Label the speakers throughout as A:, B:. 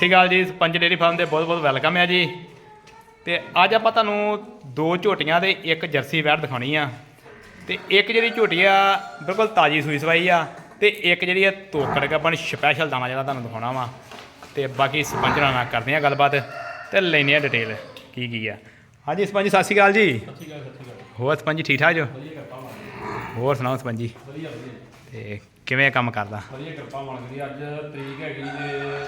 A: ਸ਼੍ਰੀ ਅਕਾਲ ਜੀ ਪੰਜ dairy farm ਦੇ ਬਹੁਤ ਬਹੁਤ ਵੈਲਕਮ ਹੈ ਜੀ। ਤੇ ਅੱਜ ਆਪਾਂ ਤੁਹਾਨੂੰ ਦੋ ਝੋਟੀਆਂ ਤੇ ਇੱਕ ਜਰਸੀ ਵੈੜ ਦਿਖਾਉਣੀ ਆ। ਤੇ ਇੱਕ ਜਿਹੜੀ ਝੋਟੀ ਆ ਬਿਲਕੁਲ ਤਾਜੀ ਸੂਈ ਸਵਾਈ ਆ ਤੇ ਇੱਕ ਜਿਹੜੀ ਆ ਤੋਕੜ ਗੱਬਣ ਸਪੈਸ਼ਲ ਦਾਣਾ ਜਿਹੜਾ ਤੁਹਾਨੂੰ ਦਿਖਾਉਣਾ ਵਾ। ਤੇ ਬਾਕੀ ਸਪੰਜਰਾਂ ਨਾਲ ਕਰਦੇ ਆ ਗੱਲਬਾਤ ਤੇ ਲੈਨੇ ਆ ਡਿਟੇਲ ਕੀ ਕੀ ਆ। ਹਾਂਜੀ ਸਪੰਜ ਸਤਿ ਸ਼੍ਰੀ ਅਕਾਲ ਜੀ। ਹੋਰ ਸਪੰਜ ਠੀਕ ਠਾਕ ਜੋ? ਹੋਰ ਸੁਣਾਓ ਸਪੰਜ ਜੀ?
B: ਵਧੀਆ ਵਧੀਆ।
A: ਤੇ ਕਿਵੇਂ ਕੰਮ ਕਰਦਾ?
B: ਵਧੀਆ ਕਿਰਪਾ ਮਾਲਕ ਦੀ। ਅੱਜ ਤਰੀਕ ਹੈਗੀ ਜੇ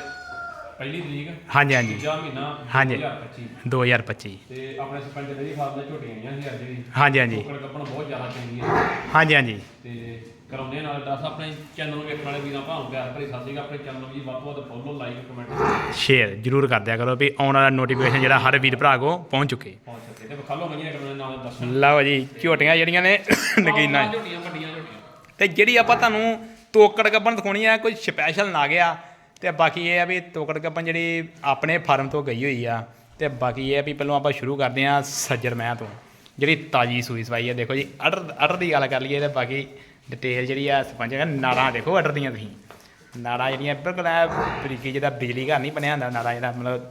B: ਪਹਿਲੀ ਤਰੀਕ
A: ਹਾਂਜੀ ਹਾਂਜੀ।
B: ਦੂਜਾ ਮਹੀਨਾ
A: ਹਾਂਜੀ।
B: 2025
A: 2025
B: ਤੇ ਆਪਣੇ ਸਰਪੰਚ ਦੇ ਵੀ ਫਾਰਮ ਦੇ ਝੋਟੀਆਂ ਆਈਆਂ ਸੀ ਅੱਜ ਵੀ।
A: ਹਾਂਜੀ ਹਾਂਜੀ।
B: ਟੋਕਰ ਕੱਪਣ ਬਹੁਤ ਜ਼ਿਆਦਾ ਚੰਗੀ ਹੈ
A: ਹਾਂਜੀ ਹਾਂਜੀ।
B: ਤੇ ਕਰਾਉਂਦੇ ਨਾਲ ਦੱਸ ਆਪਣੇ ਚੈਨਲ ਨੂੰ ਵੇਖਣ ਵਾਲੇ ਵੀਰਾਂ ਭਾਵੇਂ ਪਿਆਰ ਭਰੀ ਸਤਿ ਸ਼੍ਰੀ ਅਕਾਲ। ਆਪਣੇ ਚੈਨਲ ਨੂੰ ਵੀ ਵੱਧ ਤੋਂ ਵੱਧ ਫੋਲੋ ਲਾਈਕ ਕਮੈਂਟ
A: ਸ਼ੇਅਰ ਜਰੂਰ ਕਰ ਦਿਆ ਕਰੋ ਵੀ ਆਉਣ ਵਾਲਾ ਨੋਟੀਫਿਕੇਸ਼ਨ ਜਿਹੜਾ ਹਰ ਵੀਰ ਭਰਾ ਕੋ ਪਹੁੰਚ ਚੁੱਕੇ।
B: ਪਹੁੰਚ ਸਕੇ ਤੇ ਵਿਖਾਲੋ ਮੰਗੀਆਂ ਕਰਨ ਨਾਲ ਦੱਸਣ
A: ਲਓ ਜੀ ਝੋਟੀਆਂ ਜਿਹੜੀਆਂ ਨੇ ਨਗੀਨਾ।
B: ਝੋਟੀਆਂ ਵੱਡੀਆਂ ਝੋਟੀਆਂ।
A: ਤੇ ਜਿਹੜੀ ਆਪਾਂ ਤੁਹਾਨੂੰ ਤੋਕੜ ਗੱਬਣ ਦਿਖਾਉਣੀ ਆ ਕੋਈ ਸਪੈਸ਼ਲ ਨਾ ਗਿਆ। ਤੇ ਬਾਕੀ ਇਹ ਆ ਵੀ ਤੋਕੜ ਗੱਬਣ ਜਿਹੜੀ ਆਪਣੇ ਫਾਰਮ ਤੋਂ ਗਈ ਹੋਈ ਆ, ਤੇ ਬਾਕੀ ਇਹ ਆ ਵੀ ਪਹਿਲਾਂ ਆਪਾਂ ਸ਼ੁਰੂ ਕਰਦੇ ਆ ਸੱਜਰ ਮਹਿ ਤੋਂ। ਜਿਹੜੀ ਤਾਜੀ ਸੂਈ ਸਵਾਈ ਆ, ਦੇਖੋ ਜੀ, ਅਡਰ ਅਡਰ ਦੀ ਗੱਲ ਕਰ ਲਈਏ ਤੇ ਬਾਕੀ ਡਿਟੇਲ ਜਿਹੜੀ ਆ ਸਰਪੰਚ ਕਹਿੰਦਾ ਨਾੜਾਂ ਦੇਖੋ ਅਡਰ ਦੀਆਂ ਤੁਸੀਂ। ਨਾੜਾਂ ਜਿਹੜੀਆਂ ਬਿਲਕੁਲ ਐ ਬਰੀਕੀ ਜਿਹਦਾ ਬਿਜਲੀ ਘਰ ਨਹੀਂ ਬਣਿਆ ਹੁੰਦਾ, ਨਾੜਾ ਜਿਹੜਾ ਮਤਲਬ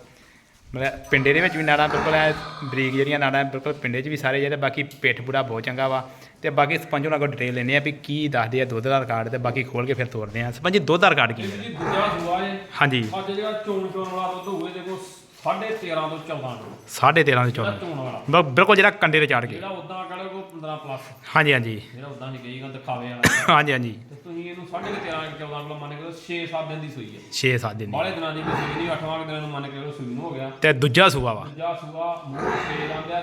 A: ਮਤਲਬ ਪਿੰਡੇ ਦੇ ਵਿੱਚ ਵੀ ਨਾੜਾਂ ਬਿਲਕੁਲ ਐ ਬਰੀਕ ਜਿਹੜੀਆਂ ਨਾੜਾਂ ਬਿਲਕੁਲ ਪਿੰਡੇ 'ਚ ਵੀ ਸਾਰੇ ਜਿਹੜੇ, ਬਾਕੀ ਪਿੱਠ ਪੂੜਾ ਬਹੁਤ ਚੰਗਾ ਵਾ। ਤੇ ਬਾਕੀ ਸਪੰਜ ਉਹਨਾਂ ਕੋਲ ਡਿਟੇਲ ਲੈਂਦੇ ਆ ਵੀ ਕੀ ਦੱਸਦੇ ਆ ਦੁੱਧ ਦਾ ਰਿਕਾਰਡ ਤੇ ਬਾਕੀ ਖੋਲ ਕੇ ਫਿਰ ਤੋਰਦੇ ਆ ਸਪੰਜ ਦੁੱਧ ਦਾ ਰਿਕਾਰਡ ਕੀ ਹੈ?
B: ਜੀ ਦੂਜਾ ਸੂਆ ਹੈ
A: ਹਾਂਜੀ।
B: ਅੱਜ ਜਿਹੜਾ ਚੋਣ ਚੋਣ ਵਾਲਾ ਦੁੱਧ ਹੋਵੇ ਦੇਖੋ 13.5 ਤੋਂ 14 ਕਿਲੋ।
A: 13.5 ਦੇ
B: ਜਿਹੜਾ
A: 14
B: ਚੋਣ ਵਾਲਾ।
A: ਬ- ਬਿਲਕੁਲ ਜਿਹੜਾ ਕੰਡੇ ਤੇ ਚੜ ਕੇ।
B: ਜਿਹੜਾ ਉਦਾਂ ਕਹੜੇ ਕੋ 15 ਪਲੱਸ
A: ਹਾਂਜੀ ਹਾਂਜੀ।
B: ਜਿਹੜਾ ਉਦਾਂ ਨਹੀਂ ਗਈਗਾ ਦਿਖਾਵੇ ਵਾਲਾ।
A: ਹਾਂਜੀ ਹਾਂਜੀ।
B: ਤੇ ਤੁਸੀਂ ਇਹਨੂੰ 13.5 14 ਕਿਲੋ ਮੰਨ ਕੇ 6-7 ਦਿਨ ਦੀ ਸੂਈ ਹੈ।
A: 6-7 ਦਿਨ ਦੀ।
B: ਬਾਹਲੇ ਦਿਨਾਂ ਦੀ ਸੂਈ ਨਹੀਂ 8ਵਾਂ ਦਿਨਾਂ ਨੂੰ ਮੰਨ ਕੇ ਸੂਈ ਨੂੰ ਹੋ ਗਿਆ।
A: ਤੇ ਦੂਜਾ ਸੂਆ ਵਾ।
B: ਦੂਜਾ ਸੂਆ ਮੂੰਹ ਛੇ ਆਂਦਾ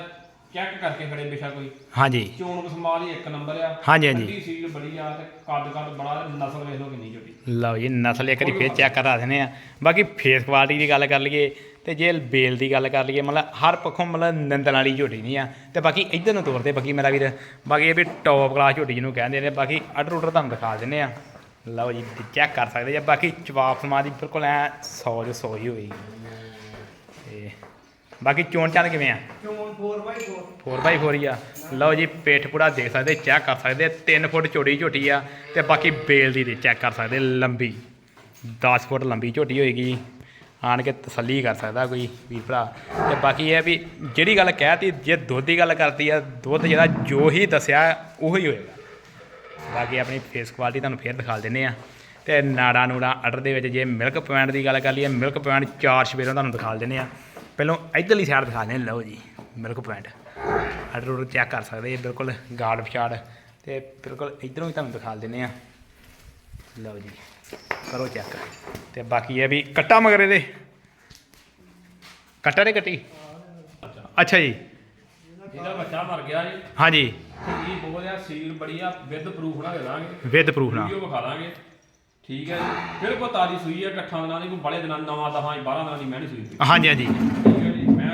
B: ਚੈੱਕ ਕਰਕੇ ਖੜੇ ਬੇਸ਼ਾ ਕੋਈ।
A: ਹਾਂਜੀ।
B: ਚੋਣ ਕਸਮਾਲ ਹੀ ਇੱਕ ਨੰਬਰ ਆ।
A: ਹਾਂਜੀ, ਹਾਂਜੀ।
B: ਠੰਡੀ ਸੀਲ ਬੜੀ ਆ ਤੇ ਕੱਦ ਕੱਦ ਬੜਾ ਨਸਲ ਵੇਖ ਲਓ ਕਿੰਨੀ ਝੋਟੀ
A: ਲਓ ਜੀ ਨਸਲ ਇੱਕ ਵਾਰੀ ਫੇਰ ਚੈੱਕ ਕਰਾ ਦਿੰਦੇ ਆ। ਬਾਕੀ ਫੇਸ ਕੁਆਲਿਟੀ ਦੀ ਗੱਲ ਕਰ ਲਈਏ ਤੇ ਜੇ ਬੇਲ ਦੀ ਗੱਲ ਕਰ ਲਈਏ ਮਤਲਬ ਹਰ ਪੱਖੋਂ ਮਤਲਬ ਨਿੰਦਣ ਵਾਲੀ ਝੋਟੀ ਨਹੀਂ ਆ। ਤੇ ਬਾਕੀ ਇੱਧਰ ਨੂੰ ਤੋਰਦੇ ਬਾਕੀ ਮੇਰਾ ਵੀਰ। ਬਾਕੀ ਇਹ ਵੀ ਟੌਪ ਕਲਾਸ ਝੋਟੀ ਜਿਹਨੂੰ ਕਹਿੰਦੇ ਨੇ ਬਾਕੀ ਅਡਰ ਉਡਰ ਤੁਹਾਨੂੰ ਦਿਖਾ ਦਿੰਦੇ ਆ। ਲਓ ਜੀ ਚੈੱਕ ਕਰ ਸਕਦੇ ਜੇ ਬਾਕੀ ਜਵਾਬ ਸਮਾ ਦੀ ਬਿਲਕੁਲ ਐ 100 ਜੋ 100 ਹੀ ਤੇ ਬਾਕੀ ਚੋਣ ਚਾਣ ਕਿਵੇਂ ਆ?
B: ਚੋਣ 4x4
A: 4x4 ਹੀ ਆ। ਲਓ ਜੀ ਪੇਟ ਪੂੜਾ ਦੇਖ ਸਕਦੇ ਚੈੱਕ ਕਰ ਸਕਦੇ 3 ਫੁੱਟ ਚੌੜੀ ਝੋਟੀ ਆ ਤੇ ਬਾਕੀ ਬੇਲ ਦੀ ਚੈੱਕ ਕਰ ਸਕਦੇ ਲੰਬੀ। 10 ਫੁੱਟ ਲੰਬੀ ਝੋਟੀ ਹੋਏਗੀ। ਆਣ ਕੇ ਤਸੱਲੀ ਕਰ ਸਕਦਾ ਕੋਈ ਵੀਰ ਭਰਾ। ਤੇ ਬਾਕੀ ਇਹ ਵੀ ਜਿਹੜੀ ਗੱਲ ਕਹਿਤੀ ਜੇ ਦੁੱਧ ਦੀ ਗੱਲ ਕਰਦੀ ਆ ਦੁੱਧ ਜਿਹੜਾ ਜੋ ਹੀ ਦੱਸਿਆ ਉਹੀ ਹੋਏਗਾ। ਬਾਕੀ ਆਪਣੀ ਫੇਸ ਕੁਆਲਿਟੀ ਤੁਹਾਨੂੰ ਫੇਰ ਦਿਖਾ ਦਿੰਦੇ ਆ। ਤੇ ਨਾੜਾ ਨੂੜਾ ਅਡਰ ਦੇ ਵਿੱਚ ਜੇ ਮਿਲਕ ਪੁਆਇੰਟ ਦੀ ਗੱਲ ਕਰ ਲਈਏ ਮਿਲਕ ਪੁਆਇੰਟ ਚਾਰ ਸਵੇਰੋਂ ਤੁਹਾਨੂੰ ਦਿਖਾ ਦਿੰਦੇ ਆ। ਪਹਿਲਾਂ ਇਧਰਲੀ ਸਾਈਡ ਦਿਖਾ ਦਿੰਦੇ ਲਓ ਜੀ ਮਿਲਕ ਪੁਆਇੰਟ ਅਡਰ ਉਡਰ ਚੈੱਕ ਕਰ ਸਕਦੇ ਇਹ ਬਿਲਕੁਲ ਗਾਰਡ ਪਛਾੜ। ਤੇ ਬਿਲਕੁਲ ਇਧਰੋਂ ਵੀ ਤੁਹਾਨੂੰ ਦਿਖਾ ਦਿੰਦੇ ਆ ਲਓ ਜੀ ਕਰੋ ਚੈੱਕ ਤੇ ਬਾਕੀ ਇਹ ਵੀ ਕੱਟਾ ਮਗਰ ਇਹਦੇ। ਕੱਟਾ ਨੇ ਕੱਟੀ? ਅੱਛਾ ਜੀ।
B: ਇਹਦਾ ਬੱਚਾ ਮਰ ਗਿਆ ਜੀ।
A: ਹਾਂਜੀ
B: ਇਹ ਬਹੁਤ ਆ ਸੀਲ ਬੜੀ ਆ ਵਿਦ ਪ੍ਰੂਫ ਕੇ ਦਾਂਗੇ
A: ਵਿਦ ਪ੍ਰੂਫ ਨਾਲ।
B: ਵੀਡੀਓ ਵਿਖਾ ਦਾਂਗੇ। ਠੀਕ ਹੈ ਜੀ। ਬਿਲਕੁਲ ਤਾਜ਼ੀ ਸੂਈ ਹੈ ਇਕੱਠਾਂ ਦਿਨਾਂ ਦੀ ਕੋਈ ਬੜੇ ਦਿਨਾਂ ਨਵਾਂ ਦਹਾਂ 12 ਦਿਨਾਂ ਦੀ ਮੈਂ ਨਹੀਂ ਸੂਈ
A: ਹਾਂਜੀ ਹਾਂਜੀ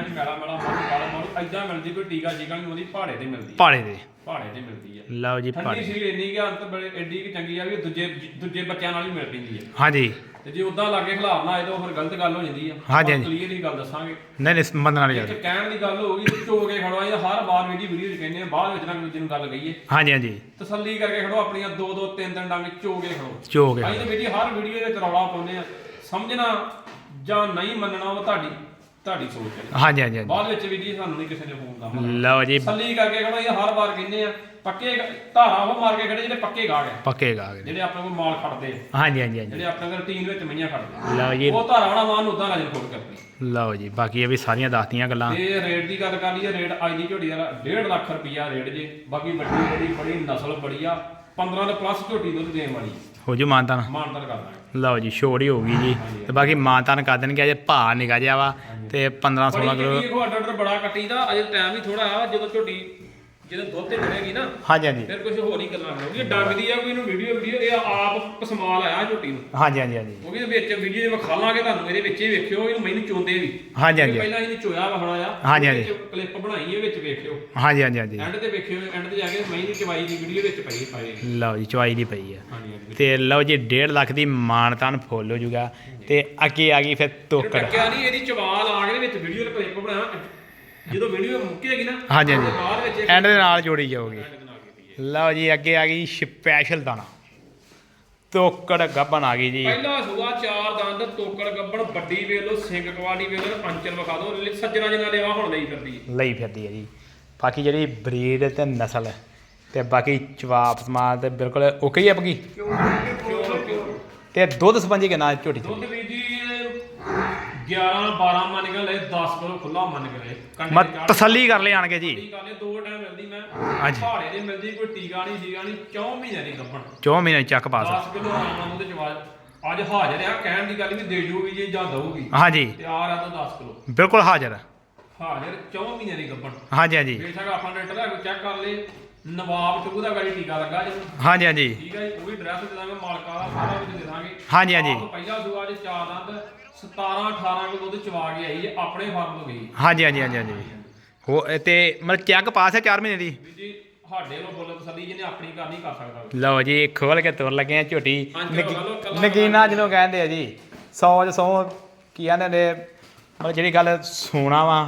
B: ਹੈ ਜੀ ਜੀ ਮੈਲਾ ਮੈਲਾ ਮਾਰੂ ਕਾਲਾ ਐਦਾਂ ਮਿਲਦੀ ਕੋਈ ਟੀਕਾ ਟੀਕਾ ਨਹੀਂ ਉਹਦੀ ਪਹਾੜੇ ਤੇ ਮਿਲਦੀ
A: ਪਾੜੇ ਦੇ
B: ਪਹਾੜੇ ਤੇ ਮਿਲਦੀ ਹੈ
A: ਲਓ ਜੀ
B: ਠੰਡੀ
A: ਪਾੜੇ
B: ਸਰੀਰ ਇੰਨੀ ਕਿ ਅੰਤ ਬੜੇ ਐਡੀ ਕਿ ਚੰਗੀ ਆ ਵੀ ਦੂਜੇ ਦੂਜੇ ਬੱਚਿਆਂ ਨਾਲ ਵੀ ਮਿਲ ਪੈਂਦੀ ਹੈ
A: ਹਾਂਜੀ।
B: ਤੇ ਜੇ ਉਦਾਂ ਲਾਗੇ ਖਿਲਾਫ ਨਾ ਆਏ ਤਾਂ ਉਹ ਫਿਰ ਗਲਤ ਗੱਲ ਹੋ ਜਾਂਦੀ ਆ।
A: ਹਾਂਜੀ, ਹਾਂਜੀ।
B: ਕਲੀਅਰ ਹੀ ਗੱਲ ਦੱਸਾਂਗੇ।
A: ਨਹੀਂ ਨਹੀਂ ਮੰਨਣ ਵਾਲੀ ਗੱਲ
B: ਇੱਕ ਕਹਿਣ ਦੀ ਗੱਲ ਹੋਊਗੀ ਤੇ ਚੋ ਕੇ ਖੜੋ ਇਹ ਹਰ ਵਾਰ ਵੀਡੀਓ ਵੀਡੀਓ ਚ ਕਹਿੰਦੇ ਆ ਬਾਅਦ ਵਿੱਚ ਨਾ ਦੂਜੇ ਨੂੰ ਗੱਲ ਕਹੀਏ।
A: ਹਾਂਜੀ ਹਾਂਜੀ।
B: ਤਸੱਲੀ ਕਰਕੇ ਖੜੋ ਆਪਣੀਆਂ ਦੋ ਦੋ ਤਿੰਨ ਤਿੰਨ ਡੰਗ ਚੋ ਕੇ ਖੜੋ।
A: ਚੋ ਗਿਆ
B: ਅਸੀਂ ਤੇ ਵੀਡੀਓ ਹਰ ਵੀਡੀਓ ਦੇ ਵਿੱਚ ਰੌਲਾ ਪਾਉਂਦੇ ਆ। ਸਮਝਣਾ ਜਾਂ ਨਹੀਂ ਮੰਨਣਾ ਉਹ ਤੁਹਾਡੀ ਤੁਹਾਡੀ ਸੋਚ ਹੈ।
A: ਹਾਂਜੀ ਹਾਂਜੀ ਹਾਂਜੀ।
B: ਬਾਅਦ ਵਿੱਚ ਵੀਡੀਓ ਸਾਨੂੰ ਨਹੀਂ ਕਿਸੇ ਨੇ ਫੋਨ ਕਰਨਾ।
A: ਲਓ ਜੀ।
B: ਤਸੱਲੀ ਕਰਕੇ ਖੜੋ ਇਹ ਹਰ ਵਾਰ ਕਹਿੰਦੇ ਆ ਪੱਕੇ ਧਾਰਾ ਉਹ ਮਾਰ ਕੇ ਖੜੇ ਜਿਹੜੇ ਪੱਕੇ ਗਾਹਕ ਆ।
A: ਪੱਕੇ ਗਾ ਗਏ
B: ਜਿਹੜੇ ਆਪਣੇ ਕੋਲ ਮਾਲ ਖੜਦੇ ਆ।
A: ਹਾਂਜੀ ਹਾਂਜੀ ਹਾਂਜੀ।
B: ਜਿਹੜੇ ਆਪਣੇ ਕੋਲ ਰੂਟੀਨ ਵਿੱਚ ਮਈਆਂ ਖੜਦੇ
A: ਲਓ ਜੀ।
B: ਉਹ ਧਾਰਾ ਵਾਲਾ ਮਾਨ ਉਦਾਂ ਨਜ਼ਰ ਖੋਲ ਕੇ ਆਪਣੀ
A: ਲਓ ਜੀ ਬਾਕੀ ਇਹ ਵੀ ਸਾਰੀਆਂ ਦੱਸਤੀਆਂ ਗੱਲਾਂ।
B: ਤੇ ਰੇਟ ਦੀ ਗੱਲ ਕਰ ਲਈਏ ਰੇਟ ਅੱਜ ਦੀ ਝੋਟੀ ਦਾ 1.5 ਲੱਖ ਰੁਪਈਆ ਰੇਟ ਜੇ। ਬਾਕੀ ਵੱਡੀ ਵੱਡੀ ਬੜੀ ਨਸਲ ਬੜੀ ਆ 15 ਦੇ ਪਲੱਸ ਝੋਟੀ ਦੁੱਧ ਦੇਣ ਵਾਲੀ।
A: ਹੋ ਜੂ ਮਾਨਤਾਨ।
B: ਮਾਨਦਾਰ ਕਰ ਦਾਂਗੇ।
A: ਲਓ ਜੀ ਛੋੜ ਹੀ ਹੋਊਗੀ ਜੀ। ਤੇ ਬਾਕੀ ਮਾਨਤਾਨ ਕਰ ਦੇਣਗੇ ਅਜੇ ਭਾ ਨਿਕਾ ਜਿਆ ਵਾ। ਤੇ 15 16
B: ਬੜੀ
A: ਕਿਲੋ
B: ਚੰਗੀ ਕੋ ਆਰਡਰ ਬੜਾ ਕੱਟੀ ਦਾ ਅਜੇ ਟਾਈਮ ਹੀ ਥੋੜਾ ਆ ਜਦੋਂ ਝੋਟੀ ਜਦੋਂ ਦੁੱਧ ਤੇ ਚੜੇਗੀ ਨਾ
A: ਹਾਂਜੀ ਹਾਂਜੀ।
B: ਫਿਰ ਕੁਝ ਹੋਰ ਹੀ ਗੱਲਾਂ ਕਰੋਗੇ ਡੰਗਦੀ ਆ ਕੋਈ ਇਹਨੂੰ ਵੀਡੀਓ ਵੀਡੀਓ ਇਹ ਆਪ ਕਸਮਾਲ ਆਇਆ ਝੋਟੀ ਨੂੰ।
A: ਹਾਂਜੀ ਹਾਂਜੀ ਹਾਂਜੀ।
B: ਉਹ ਵੀ ਵਿੱਚ ਵੀਡੀਓ ਦੇ ਵਿਖਾਲਾਂਗੇ ਤੁਹਾਨੂੰ ਇਹਦੇ ਵਿੱਚ ਹੀ ਵੇਖਿਓ ਇਹਨੂੰ ਮੈਨੂੰ ਚੋਂਦੇ ਵੀ।
A: ਹਾਂਜੀ, ਹਾਂਜੀ।
B: ਪਹਿਲਾਂ ਇਹਨੇ ਚੋਇਆ ਵਾ ਥੋੜਾ ਜਿਹਾ
A: ਹਾਂਜੀ, ਹਾਂਜੀ।
B: ਕਲਿੱਪ ਬਣਾਈ ਹੈ ਵਿੱਚ ਵੇਖਿਓ।
A: ਹਾਂਜੀ ਹਾਂਜੀ ਹਾਂਜੀ।
B: ਐਂਡ ਤੇ ਵੇਖਿਓ ਐਂਡ ਤੇ ਜਾ ਕੇ ਮੈਂ ਦੀ ਚਵਾਈ ਦੀ ਵੀਡੀਓ ਵਿੱਚ ਪਈ ਪਾਏ
A: ਲਓ ਜੀ ਚਵਾਈ ਦੀ ਪਈ ਆ
B: ਹਾਂਜੀ ਹਾਂਜੀ।
A: ਤੇ ਲਓ ਜੀ 1.5 ਲੱਖ ਦੀ ਮਾਨਤਾਨ ਫੁੱਲ ਹੋ ਜੂਗਾ। ਤੇ ਅੱਗੇ ਆ ਗਈ ਫਿਰ ਤੋਕੜ
B: ਟੱਕਿਆ ਨਹੀਂ ਇਹਦੀ ਚਵਾਲ ਆ ਕੇ ਵਿੱਚ ਵੀਡੀਓ ਦਾ ਕਲਿੱਪ ਬਣਾਇਆ। ਜਦੋਂ ਵੀਡੀਓ ਮੁੱਕੇਗੀ ਨਾ
A: ਹਾਂਜੀ, ਹਾਂਜੀ।
B: ਉਹਦੇ ਬਾਅਦ ਵਿੱਚ
A: ਐਂਡ ਦੇ ਨਾਲ ਜੋੜੀ ਜਾਊਗੀ। ਲਓ ਜੀ ਅੱਗੇ ਆ ਗਈ ਸਪੈਸ਼ਲ ਦਾਣਾ। ਤੋਕੜ ਗੱਬਨ ਆ ਗਈ ਜੀ।
B: ਪਹਿਲਾ ਸੂਆ ਚਾਰ ਦੰਦ ਤੋਕੜ ਗੱਬਣ ਵੱਡੀ ਵੇਖ ਲਓ ਸਿੰਘ ਕੁਆਲੀ ਵੇਖ ਲਓ ਅੰਚਲ ਵਿਖਾ ਦਿਓ। ਲ- ਸੱਜਣਾ ਜਿੰਨਾ ਲੈਵਾ ਹੁਣ ਲਈ ਫਿਰਦੀ
A: ਲਈ ਫਿਰਦੀ ਹੈ ਜੀ। ਬਾਕੀ ਜਿਹੜੀ ਬਰੀਡ ਤੇ ਨਸਲ ਤੇ ਬਾਕੀ ਚਵਾਪ ਸਮਾਨ ਤੇ ਬਿਲਕੁਲ ਓਕੇ ਹੀ ਆ
B: ਕਿਉਂ?
A: ਤੇ ਦੁੱਧ ਸਪੰਜੀ ਕਿੰਨਾ ਝੋਟੀ ਚ
B: ਦੁੱਧ ਵੀ ਜੀ 11 12 ਮੰਨ ਕੇ ਲੈ 10 ਕਿਲੋ ਖੁੱਲਾ ਮੰਨ ਕੇ ਲੈ ਕੰਡੇ
A: ਮੈਂ
B: ਚਾੜ-
A: ਤਸੱਲੀ ਕਰ ਲਿਆਣਗੇ ਜੀ।
B: ਠੀਕ ਗੱਲ ਇਹ ਦੋ ਟਾਈਮ ਮਿਲਦੀ ਮੈਂ।
A: ਹਾਂਜੀ।
B: ਪਹਾੜੇ ਦੀ ਮਿਲਦੀ ਕੋਈ ਟੀਕਾ ਨਹੀਂ ਸੀਗਾ ਨਹੀਂ 4 ਮਹੀਨੇ ਦੀ ਗੱਬਣ
A: ਚੌ ਮਹੀਨੇ ਚੱਕ ਪਾਸ
B: 10 ਕਿਲੋ ਆਰਾਮ ਉਹਦੇ ਜਵਾਜ ਅੱਜ ਹਾਜ਼ਰ ਆ ਕਹਿਣ ਦੀ ਗੱਲ ਵੀ ਦੇ ਜੂਗੀ ਜੀ ਜਾਂ ਦਊਗੀ।
A: ਹਾਂਜੀ।
B: ਤਿਆਰ ਆ ਤਾਂ 10 ਕਿਲੋ।
A: ਬਿਲਕੁਲ ਹਾਜ਼ਰ
B: ਹਾਜ਼ਰ 4 ਮਹੀਨੇ ਦੀ ਗੱਬਣ
A: ਹਾਂਜੀ ਹਾਂਜੀ।
B: ਬੇਸ਼ੱਕ ਆਪਾਂ ਨੈਟ ਦਾ ਚੈੱਕ ਕਰ ਲੇ ਨਵਾਬ ਟੂ ਦਾ ਗਾੜੀ ਟੀਕਾ ਲੱਗਾ ਜੀ।
A: ਹਾਂਜੀ ਹਾਂਜੀ।
B: ਠੀਕ ਹੈ ਜੀ ਉਹ ਵੀ ਡਰੈਸ ਦੇ ਦਾਂਗੇ ਮਾਲਕਾ ਦਾ ਸਾਰਾ ਕੁਝ ਦੇ ਦਾਂਗੇ।
A: ਹਾਂਜੀ, ਹਾਂਜੀ।
B: ਆਪ ਪਹਿਲਾ ਸੂਆ ਦੇ ਚਾਰ ਦੰਦ 17 18 ਕਿਲੋ ਦੁੱਧ ਚਵਾ ਕੇ ਆਈ ਹੈ ਆਪਣੇ ਫਾਰਮ ਤੋਂ ਗਈ
A: ਹਾਂਜੀ ਹਾਂਜੀ ਹਾਂਜੀ ਹਾਂਜੀ। ਹੋ ਤੇ ਮਤਲਬ ਚੱਕ ਪਾਸ ਹੈ 4 ਮਹੀਨੇ ਦੀ?
B: ਵੀ ਜੀ ਸਾਡੇ ਵੱਲੋਂ ਬੋਲ ਤਸੱਲੀ ਜਿਹਨੇ ਆਪਣੀ ਕਰ ਨਹੀਂ ਕਰ ਸਕਦਾ।
A: ਲਓ ਜੀ ਖੋਲ ਕੇ ਤੁਰ ਲੱਗੇ ਆ ਝੋਟੀ।
B: ਹਾਂਜੀ,
A: ਨਗੀ-
B: ਲਓ, ਕੱਲਾ
A: ਨਗੀਨਾ ਜਿਹਨੂੰ ਕਹਿੰਦੇ ਆ ਜੀ 100 ਚ 100 ਕੀ ਕਹਿੰਦੇ ਨੇ ਮਤਲਬ ਜਿਹੜੀ ਗੱਲ ਸੋਨਾ ਵਾ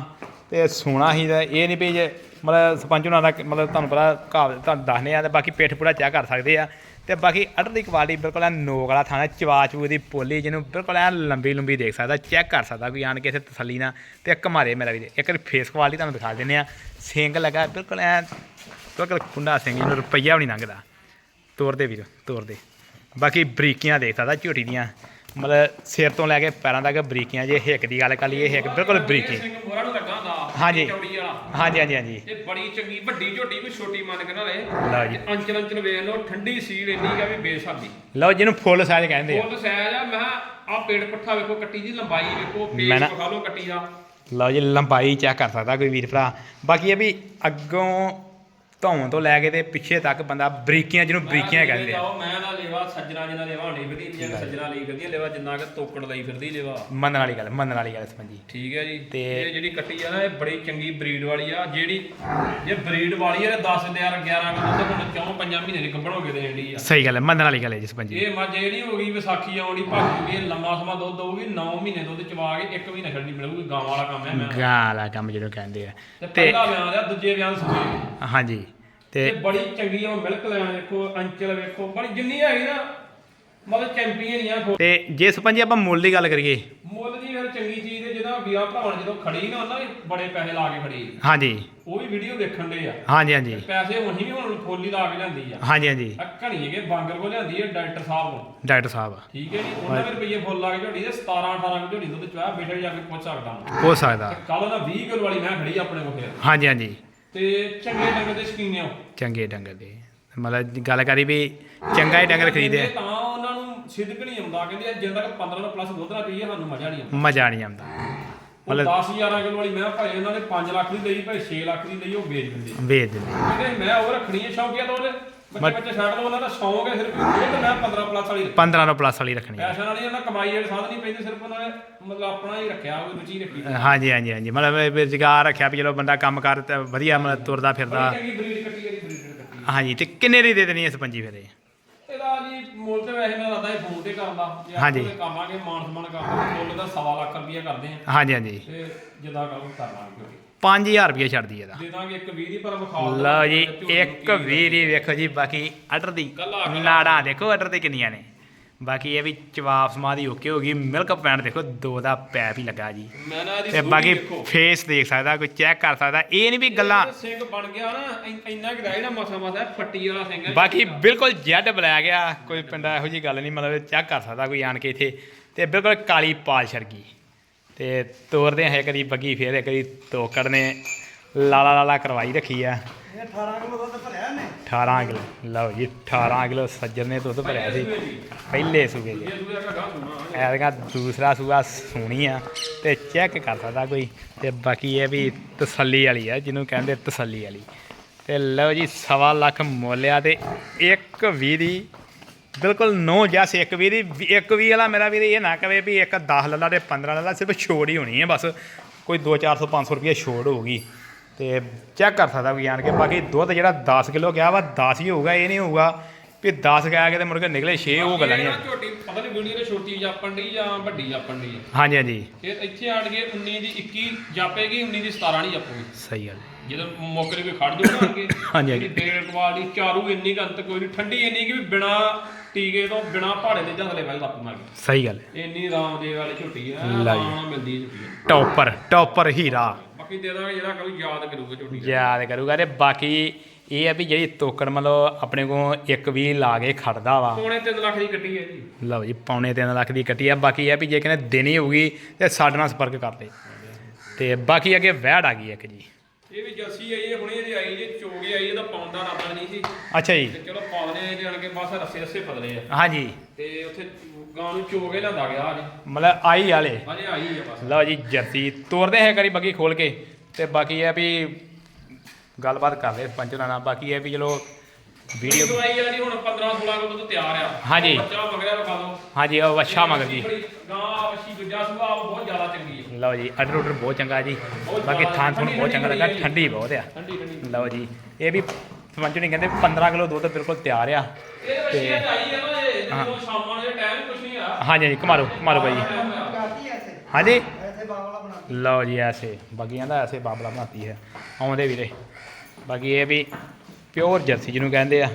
A: ਤੇ ਸੋਨਾ ਹੀ ਦਾ ਇਹ ਨਹੀਂ ਵੀ ਜੇ ਮਤਲਬ ਸਰਪੰਚ ਉਹਨਾਂ ਦਾ ਮਤਲਬ ਤੁਹਾਨੂੰ ਪਤਾ ਘਾਵ ਤੁਹਾਨੂੰ ਦੱਸਨੇ ਆ ਤੇ ਬਾਕੀ ਪੇਟ ਪੂਰਾ ਚੈੱਕ ਕਰ ਸਕਦੇ ਆ। ਤੇ ਬਾਕੀ ਅਟਰ ਦੀ ਕੁਆਲਿਟੀ ਬਿਲਕੁਲ ਐ ਨੋਕ ਵਾਲਾ ਥਾਣਾ ਚਵਾ ਚੂ ਦੀ ਪੋਲੀ ਜਿਹਨੂੰ ਬਿਲਕੁਲ ਐ ਲੰਬੀ ਲੰਬੀ ਦੇਖ ਸਕਦਾ, ਚੈੱਕ ਕਰ ਸਕਦਾ ਕੋਈ ਆਣ ਕੇ ਇੱਥੇ ਤਸੱਲੀ ਨਾਲ। ਤੇ ਇੱਕ ਮਾਰੇ ਮੇਰਾ ਵੀ ਇੱਕ ਫੇਸ ਕੁਆਲਿਟੀ ਤੁਹਾਨੂੰ ਦਿਖਾ ਦਿੰਦੇ ਆ। ਸਿੰਗ ਲੱਗਾ ਬਿਲਕੁਲ ਐ ਬਿਲਕੁਲ ਖੁੰਡਾ ਸਿੰਘ ਜਿਹਨੂੰ ਰੁਪਈਆ ਵੀ ਨਹੀਂ ਲੰਘਦਾ। ਤੋਰ ਦੇ ਵੀਰ, ਤੋਰ ਦੇ। ਬਾਕੀ ਬਰੀਕੀਆਂ ਦੇਖ ਸਕਦਾ, ਝੋਟੀ ਦੀਆਂ। ਮਤਲਬ ਸਿਰ ਤੋਂ ਲੈ ਕੇ ਪੈਰਾਂ ਤੱਕ ਬਰੀਕੀਆਂ ਜੇ ਹਿੱਕ ਦੀ ਗੱਲ ਕਰ ਲਈਏ ਹਿੱਕ ਬਿਲਕੁਲ ਬਰੀਕੀ।
B: ਸਿੰਘ ਮੋਹਰਾ ਨੂੰ ਲੱਗਾ ਹੁੰਦਾ
A: ਹਾਂਜੀ।
B: ਚੌੜੀ ਵਾਲਾ।
A: ਹਾਂਜੀ ਹਾਂਜੀ ਹਾਂਜੀ।
B: ਇਹ ਬੜੀ ਚੰਗੀ ਵੱਡੀ ਝੋਟੀ ਕੋਈ ਛੋਟੀ ਮੰਨ ਕੇ ਨਾ
A: ਲਓ ਜੀ।
B: ਅੰਚਲ ਅੰਚਲ ਵੇਖ ਲਓ ਠੰਡੀ ਸੀਲ ਇੰਨੀ ਕਾ ਵੀ ਬੇਸਾਦੀ
A: ਲਓ ਜਿਹਨੂੰ ਫੁੱਲ ਸਾਈਜ਼ ਕਹਿੰਦੇ ਆ।
B: ਫੁੱਲ ਸਹਿਜ ਆ ਮੈਂ ਆ ਪੇੜ ਪੱਠਾ ਵੇਖੋ ਕੱਟੀ ਦੀ ਲੰਬਾਈ ਵੇਖੋ ਪੇਜ
A: ਮੈਂ ਨਾ-
B: ਵਿਖਾ ਲਓ ਕੱਟੀ ਦਾ।
A: ਲਓ ਜੀ ਲੰਬਾਈ ਚੈੱਕ ਕਰ ਸਕਦਾ ਕੋਈ ਵੀਰ ਭਰਾ। ਬਾਕੀ ਇਹ ਵੀ ਅੱਗੋਂ ਧੌਣ ਤੋਂ ਲੈ ਕੇ ਤੇ ਪਿੱਛੇ ਤੱਕ ਬੰਦਾ ਬਰੀਕੀਆਂ ਜਿਹਨੂੰ ਬਰੀਕੀਆਂ ਕਹਿੰਦੇ ਆ।
B: ਮੈਂ ਨਾ ਲੈਵਾ ਸੱਜਣਾ ਜਿੰਨਾ ਲੈਵਾ ਹੋਣੀ ਫਿਰਦੀ ਕੁ ਸੱਜਣਾ ਲਈ ਫਿਰਦੀ ਲੈਵਾ ਜਿੰਨਾ ਕਿ ਤੋਕੜ ਲਈ ਫਿਰਦੀ ਲੈਵਾ।
A: ਮੰਨਣ ਵਾਲੀ ਗੱਲ ਮੰਨਣ ਵਾਲੀ ਗੱਲ ਸਮਝੀ।
B: ਠੀਕ ਹੈ ਜੀ।
A: ਤੇ-
B: ਇਹ ਜਿਹੜੀ ਕੱਟੀ ਆ ਨਾ ਇਹ ਬੜੀ ਚੰਗੀ ਬਰੀਡ ਵਾਲੀ ਆ ਜਿਹੜੀ ਜੇ ਬਰੀਡ ਵਾਲੀ ਆ ਤੇ 10 11 11 ਕਿਲੋ ਤੇ ਹੁਣ ਕਿਉਂ ਪੰਜਾਂ ਮਹੀਨੇ ਦੀ ਗੱਭਣ ਹੋ ਕੇ ਦੇਣ ਦੀ ਆ?
A: ਸਹੀ ਗੱਲ ਹੈ ਮੰਨਣ ਵਾਲੀ ਗੱਲ ਹੈ ਜੀ ਸਮਝੀ।
B: ਇਹ ਮੱਝ ਜਿਹੜੀ ਹੋ ਗਈ ਵਿਸਾਖੀ ਆਉਣੀ ਭਾਜੂਗੀ ਇਹ ਲੰਮਾ ਸਮਾਂ ਦੁੱਧ ਦਊਗੀ 9 ਮਹੀਨੇ ਦੁੱਧ ਚਵਾ ਕੇ ਇੱਕ ਮਹੀਨਾ ਛੱਡਣੀ ਮਿਲੂਗੀ ਗਾਂ ਵਾਲਾ ਕੰਮ ਹੈ ਮੈਂ
A: ਗਾਂ ਵਾਲਾ ਕੰਮ ਜਿਹਨੂੰ ਕਹਿੰਦੇ ਆ।
B: ਤੇ ਪਹਿਲਾ ਬਿਆਨ ਆ ਦੂਜੇ ਬਿਆਨ ਸੁਣੇ
A: ਹਾਂਜੀ।
B: ਤੇ ਬੜੀ ਚੰਗੀ ਆ ਮਿਲਕ ਲੈਣ ਵੇਖੋ ਅੰਚਲ ਵੇਖੋ ਬੜੀ ਜਿੰਨੀ ਹੈਗੀ ਨਾ ਮਤਲਬ ਚੈਂਪੀਅਨ ਆ
A: ਤੇ ਜੇ ਸਪੰਜੀ ਆਪਾਂ ਮੁੱਲ ਦੀ ਗੱਲ ਕਰੀਏ।
B: ਮੁੱਲ ਦੀ ਫਿਰ ਚੰਗੀ ਚੀਜ਼ ਦੇ ਜਿਹਦਾ ਵੀਰਾ ਭਰਾਵਾਂ ਜਦੋਂ ਖੜੀ ਨਾ ਉਹਨਾਂ ਨੇ ਬੜੇ ਪੈਸੇ ਲਾ ਕੇ ਖੜੀ।
A: ਹਾਂਜੀ।
B: ਉਹ ਵੀ ਵੀਡੀਓ ਵੇਖਣ ਦੇ ਆ।
A: ਹਾਂਜੀ ਹਾਂਜੀ।
B: ਪੈਸੇ ਉਹੀ ਵੀ ਹੁਣ ਫੋਲੀ ਲਾ ਕੇ ਲਿਆਂਦੀ ਆ।
A: ਹਾਂਜੀ ਹਾਂਜੀ।
B: ਆ ਘਣੀ ਹੈਗੇ ਬਾਂਗਰ ਕੋ ਲਿਆਂਦੀ ਹੈ ਡਾਕਟਰ ਸਾਹਿਬ ਨੂੰ
A: ਡਾਕਟਰ ਸਾਹਿਬ
B: ਠੀਕ ਹੈ ਜੀ ਉਹਨਾਂ ਦੇ ਰੁਪਏ ਫੁੱਲ ਲਾ ਕੇ ਝੋੜੀ ਦੇ 17 18 ਕਿਲੋ ਝੋੜੀ ਦੁੱਧ ਚਵਾ ਬੇਟੇ ਜਾ ਕੇ ਪੁੱਛ ਸਕਦਾ।
A: ਹੋ ਸਕਦਾ।
B: ਕੱਲ ਦਾ 20 ਕਿਲੋ ਵਾਲੀ ਮੈਂ ਖੜੀ ਆਪਣੇ ਕੋਲ ਫਿਰ।
A: ਹਾਂਜੀ ਹਾਂਜੀ।
B: ਤੇ ਚੰਗੇ ਡੰਗਰ ਦੇ ਸ਼ਕੀਨ ਆ
A: ਚੰਗੇ ਡੰਗਰ ਦੇ। ਮਤਲਬ ਗੱਲ ਕਰੀ ਵੀ ਚੰਗਾ ਹੀ ਡੰਗਰ ਖਰੀਦੇ
B: ਤਾਂ ਉਹਨਾਂ ਨੂੰ ਸਿੱਧਕ ਨਹੀਂ ਆਉਂਦਾ ਕਹਿੰਦੇ ਜਿੰਨਾ ਤੱਕ 15 ਦਾ ਪਲੱਸ ਦੁੱਧ ਨਾ ਪੀਏ ਸਾਨੂੰ ਮਜ਼ਾ ਨਹੀਂ ਆਉਂਦਾ।
A: ਮਜ਼ਾ ਨਹੀਂ ਆਉਂਦਾ।
B: ਉਹ
A: ਮਤਲਬ
B: 10 11 ਕਿਲੋ ਵਾਲੀ ਮੈਂ ਭਾਵੇਂ ਉਹਨਾਂ ਨੇ 5 ਲੱਖ ਦੀ ਲਈ ਭਾਵੇਂ 6 ਲੱਖ ਦੀ ਲਈ ਉਹ ਵੇਚ ਦਿੰਦੇ
A: ਵੇਚ ਦਿੰਦੇ
B: ਕਹਿੰਦੇ ਮੈਂ ਉਹ ਰੱਖਣੀ ਹੈ ਸ਼ੌਕੀਆ ਤੌਰ ਤੇ ਬੱਚੇ ਬੱਚੇ ਛੱਡ ਲਓ ਉਹਨਾਂ ਦਾ ਸ਼ੌਂਕ ਹੈ ਸਿਰਫ ਉਹ ਤੇ ਮੈਂ 15 ਪਲੱਸ ਵਾਲੀ ਰੱਖੀ।
A: 15 ਤੋਂ ਪਲੱਸ ਵਾਲੀ ਰੱਖਣੀ ਹੈ।
B: ਪੈਸਾ ਨਾਲ ਹੀ ਉਹਨਾਂ ਕਮਾਈ ਵਾਲੇ ਸਾਧਨ ਨਹੀਂ ਪੈਂਦੇ ਸਿਰਫ ਉਹਨਾਂ ਨੇ ਮਤਲਬ ਆਪਣਾ ਹੀ ਰੱਖਿਆ ਉਹ ਰੁਚੀ ਰੱਖੀ
A: ਹਾਂਜੀ ਹਾਂਜੀ ਹਾਂਜੀ। ਮਤਲਬ ਇਹ ਰੁਜ਼ਗਾਰ ਰੱਖਿਆ ਵੀ ਚਲੋ ਬੰਦਾ ਕੰਮ ਕਰ ਤੇ ਵਧੀਆ ਮਤਲਬ ਤੁਰਦਾ ਫਿਰਦਾ।
B: ਚੰਗੀ ਬਰੀਡ ਕੱਟੀ ਵਾਲੀ ਬਰੀਡ ਕੱਟੀ
A: ਹਾਂਜੀ ਤੇ ਕਿੰਨੇ ਦੀ ਦੇ ਦੇਣੀ ਹੈ ਸਪੰਜੀ ਫਿਰ ਇਹ?
B: ਇਹਦਾ ਜੀ ਮੁੱਲ ਤੇ ਵੈਸੇ ਮੈਂ ਲੱਗਦਾ ਇਹ ਫੋਨ ਤੇ ਕਰਦਾ।
A: ਹਾਂਜੀ।
B: ਆਪਾਂ ਕਾਮਾਂਗੇ ਮਾਨ ਸਮਾਨ ਕਰਦੇ ਮੁੱਲ ਦਾ ਸਵਾ ਲੱਖ ਰੁਪਈਆ ਕਰਦੇ ਆ
A: ਹਾਂਜੀ ਹਾਂਜੀ।
B: ਤੇ ਜਿੱਦਾਂ ਕਹੋ ਕਰ ਲਾਂਗੇ।
A: 5000 ਰੁਪਏ ਛੱਡਦੀ ਇਹਦਾ
B: ਦੇ ਦਾਂਗੇ ਇੱਕ 20 ਦੀ ਪਰ ਵਿਖਾ
A: ਲਓ ਜੀ ਇੱਕ
B: ਕੀ
A: ਵੀਰ ਹੀ ਵੇਖੋ ਜੀ ਬਾਕੀ ਅਟਰ ਦੀ। ਨਾੜਾਂ ਦੇਖੋ ਅਟਰ ਤੇ ਕਿੰਨੀਆਂ ਨੇ ਬਾਕੀ ਇਹ ਵੀ ਜਵਾਬ ਸਮਾਦੀ ਓਕੇ ਹੋ ਗਈ ਮਿਲਕ ਪੈਂਟ ਦੇਖੋ ਦੋ ਦਾ ਪੈਪ ਹੀ ਲੱਗਾ ਜੀ ਤੇ ਬਾਕੀ। ਫੇਸ ਦੇਖ ਸਕਦਾ ਕੋਈ ਚੈੱਕ ਕਰ ਸਕਦਾ ਇਹ ਨਹੀਂ ਵੀ ਗੱਲਾਂ
B: ਸਿੰਘ ਬਣ ਗਿਆ ਨਾ ਇੰਨਾ ਕਿ ਰਹਿ ਨਾ ਮਸਾ ਮਸਾ ਫੱਟੀ ਵਾਲਾ ਸਿੰਘ।
A: ਬਾਕੀ ਬਿਲਕੁਲ ਜੈਡ ਬਲੈਕ ਗਿਆ ਕੋਈ ਪਿੰਡਾ ਇਹੋ ਜੀ ਗੱਲ ਨਹੀਂ ਮਤਲਬ ਚੈੱਕ ਕਰ ਸਕਦਾ ਕੋਈ ਆਣ ਕੇ ਇੱਥੇ ਤੇ ਬਿਲਕੁਲ ਕਾਲੀ ਪਾਲ ਛਰਗੀ ਤੇ ਤੋਰਦੇ ਹੈ ਕਦੀ ਬੱਗੀ ਫੇਰ ਕਦੀ ਤੋਕੜ ਨੇ ਲਾਲਾ ਲਾਲਾ ਕਰਵਾਈ ਰੱਖੀ ਆ।
C: ਇਹ 18 ਕਿਲੋ ਦੁੱਧ ਭਰਿਆ ਨੇ
A: 18 ਕਿਲੋ ਲਓ ਜੀ 18 ਕਿਲੋ ਸੱਜਣ ਨੇ ਦੁੱਧ ਭਰਿਆ ਸੀ। ਪਹਿਲੇ ਸੂਬੇ ਜੀ
B: ਇਹ ਦੂਜਾ ਘੜਾ ਸੁਣਾ
A: ਐਤਕਾਂ ਦੂਸਰਾ ਸੂਆ ਸੋਹਣੀ ਆ ਤੇ ਚੈੱਕ ਕਰ ਸਕਦਾ ਕੋਈ। ਤੇ ਬਾਕੀ ਇਹ ਵੀ ਤਸੱਲੀ ਵਾਲੀ ਆ ਜਿਹਨੂੰ ਕਹਿੰਦੇ ਤਸੱਲੀ ਵਾਲੀ। ਤੇ ਲਓ ਜੀ ਸਵਾ ਲੱਖ ਮੁੱਲ ਆ ਤੇ ਇੱਕ ਵੀਹ ਦੀ ਬਿਲਕੁਲ ਨੋ ਜਸ ਇੱਕ ਵੀਹ ਦੀ ਵੀ- ਇੱਕ ਵੀਹ ਵਾਲਾ ਮੇਰਾ ਵੀਰ ਇਹ ਨਾ ਕਵੇ ਵੀ ਇੱਕ 10 ਲੱਲਾ ਤੇ 15 ਲੱਲਾ ਸਿਰਫ ਛੋੜ ਹੀ ਹੋਣੀ ਹੈ ਬਸ। ਕੋਈ 2 400 500 ਰੁਪਏ ਛੋੜ ਹੋਊਗੀ ਤੇ ਚੈੱਕ ਕਰ ਸਕਦਾ ਕੋਈ ਆਣ ਕੇ ਬਾਕੀ ਦੁੱਧ ਜਿਹੜਾ 10 ਕਿਲੋ ਗਿਆ ਵਾ 10 ਹੀ ਹੋਊਗਾ ਇਹ ਨਹੀਂ ਹੋਊਗਾ ਵੀ 10 ਗਿਆ ਕੇ ਤੇ ਮੁੜ ਕੇ ਨਿਕਲੇ 6 ਉਹ ਗੱਲਾਂ ਨਹੀਂ।
B: ਝੋਟੀ ਪਤਾ ਨਹੀਂ ਵੀਡੀਓ ਦੇ ਛੋਟੀ ਜਾਪਣ ਦੀ ਜਾਂ ਵੱਡੀ ਜਾਪਣ ਦੀ
A: ਹਾਂਜੀ ਹਾਂਜੀ।
B: ਫਿਰ ਇੱਥੇ ਆਣ ਕੇ 19 ਦੀ 21 ਜਾਪੇਗੀ 19 ਦੀ 17 ਨਹੀਂ ਜਾਪੂਗੀ।
A: ਸਹੀ ਗੱਲ। ਹੈ।
B: ਜਦੋਂ ਮੌਕੇ ਤੇ ਖੜ ਜਾਊ ਨਾ ਅੱਗੇ
A: ਹਾਂਜੀ, ਹਾਂਜੀ।
B: ਤੇਲ ਕੁਆਲਿਟੀ ਚਾਰੂ ਇੰਨੀ ਕੁ ਅੰਤ ਕੋਈ ਨਹੀਂ ਠੰਡੀ ਇੰਨੀ ਕਿ ਬਿਨਾ ਟੀਕੇ ਤੋਂ ਬਿਨਾ ਪਹਾੜੇ ਦੇ ਜੰਗਲੇ ਵੱਲ ਲੱਪ ਮਾਰ। ਗਈ
A: ਸਹੀ ਗੱਲ ਹੈ।
B: ਇੰਨੀ ਰਾਮਦੇਵ ਵਾਲੀ ਝੋਟੀ ਆ
A: ਜੀ।
B: ਆਰਾਮ ਨਾਲ ਮਿਲਦੀ ਹੈ ਝੋਟੀ।
A: ਟੌਪਰ ਟੌਪਰ ਹੀਰਾ।
B: ਬਾਕੀ ਦੇ ਦਾਂਗੇ ਜਿਹੜਾ ਕੋਈ ਯਾਦ ਕਰੂਗਾ ਝੋਟੀ ਦਾ।
A: ਯਾਦ ਕਰੂਗਾ ਤੇ ਬਾਕੀ ਇਹ ਆ ਵੀ ਜਿਹੜੀ ਤੋਕੜ ਮਤਲਬ ਆਪਣੇ ਕੋਲ ਇੱਕ ਵੀ ਲਾ ਕੇ ਖੜਦਾ ਵਾ।
B: ਪੌਣੇ 3 ਲੱਖ ਦੀ ਕੱਟੀ ਹੈ ਜੀ।
A: ਲਓ ਜੀ ਪੌਣੇ 3 ਲੱਖ ਦੀ ਕੱਟੀ ਆ। ਬਾਕੀ ਇਹ ਆ ਵੀ ਜੇ ਕਹਿੰਦੇ ਦਿਨੀ ਹੋਊਗੀ ਤੇ ਸਾਡੇ ਨਾਲ ਸੰਪਰਕ ਕਰ ਲੈ। ਤੇ ਬਾਕੀ ਅੱਗੇ ਵਹਿੜ ਆ ਗਈ ਇੱਕ ਜੀ।
B: ਇਹ ਵੀ ਜਰਸੀ ਆਈ ਹੈ ਹੁਣੇ ਜਿਹੜੀ ਆਈ ਜੇ ਚੋਗੇ ਆਈ ਇਹਦਾ ਪਾਉਂਦਾ ਰੱਬਾ ਨਹੀਂ ਸੀ।
A: ਅੱਛਾ ਜੀ।
B: ਤੇ ਚਲੋ ਇਹਦੇ ਆਣ ਕੇ ਬਸ ਰੱਸੇ ਰੱਸੇ ਬਦਲੇ ਆ।
A: ਹਾਂਜੀ।
B: ਤੇ ਉੱਥੇ ਗਾਂ ਨੂੰ ਚੋਗੇ ਲਿਆਂਦਾ ਗਿਆ ਅੱਜ।
A: ਮਤਲਬ ਆਈ ਵਾਲੇ।
B: ਅਜੇ ਆਈ ਹੈ ਬਸ।
A: ਲਓ ਜੀ ਜਰਸੀ ਤੋਰਦੇ ਹੈ ਕਰੀ ਬੱਗੀ ਖੋਲ ਕੇ। ਤੇ ਬਾਕੀ ਇਹ ਆ ਵੀ ਗੱਲਬਾਤ ਕਰ ਲੈ ਪੰਜ ਨਾਲ ਬਾਕੀ ਇਹ ਆ ਵੀ ਚਲੋ ਵੀਡੀਓ
B: ਆ ਜੀ ਹੁਣ 15 16 ਕਿਲੋ ਤੋਂ ਤਿਆਰ ਆ।
A: ਹਾਂਜੀ।
B: ਬੱਚਾ ਮੰਗਰਿਆ ਵਿਖਾ ਦਿਓ
A: ਹਾਂਜੀ ਉਹ ਅੱਛਾ ਮਗਰ ਜੀ।
B: ਗਾਂ ਵੱਛੀ ਦੂਜਾ ਸੁਭਾਅ ਬਹੁਤ ਜ਼ਿਆਦਾ ਚੰਗੀ ਹੈ
A: ਲਓ ਜੀ ਆਰਡਰ ਆਰਡਰ ਬਹੁਤ ਚੰਗਾ ਜੀ। ਬਾਕੀ ਥਾਂ ਤੁਹਾਨੂੰ ਬਹੁਤ ਚੰਗਾ ਲੱਗਾ
B: ਠੰਡੀ
A: ਬਹੁਤ ਆ। ਲਓ ਜੀ ਇਹ ਵੀ ਸਮਝਣੀ ਕਹਿੰਦੇ 15 ਕਿਲੋ ਦੁੱਧ ਬਿਲਕੁਲ ਤਿਆਰ ਆ।
B: ਤੇ
A: ਹਾਂਜੀ ਜੀ ਕਮਾਰੋ ਕਮਾਰੋ ਭਾਈ। ਹਾਂਜੀ? ਲਓ ਜੀ ਐਸੇ ਬਾਕੀ ਦਾ ਐਸੇ ਬਾਬਲਾ ਬਣਾਤੀ ਹੈ। ਆਉਂਦੇ ਵੀਰੇ। ਬਾਕੀ ਇਹ ਵੀ ਪਿਓਰ ਜਰਸੀ ਜਿਹਨੂੰ ਕਹਿੰਦੇ ਆ।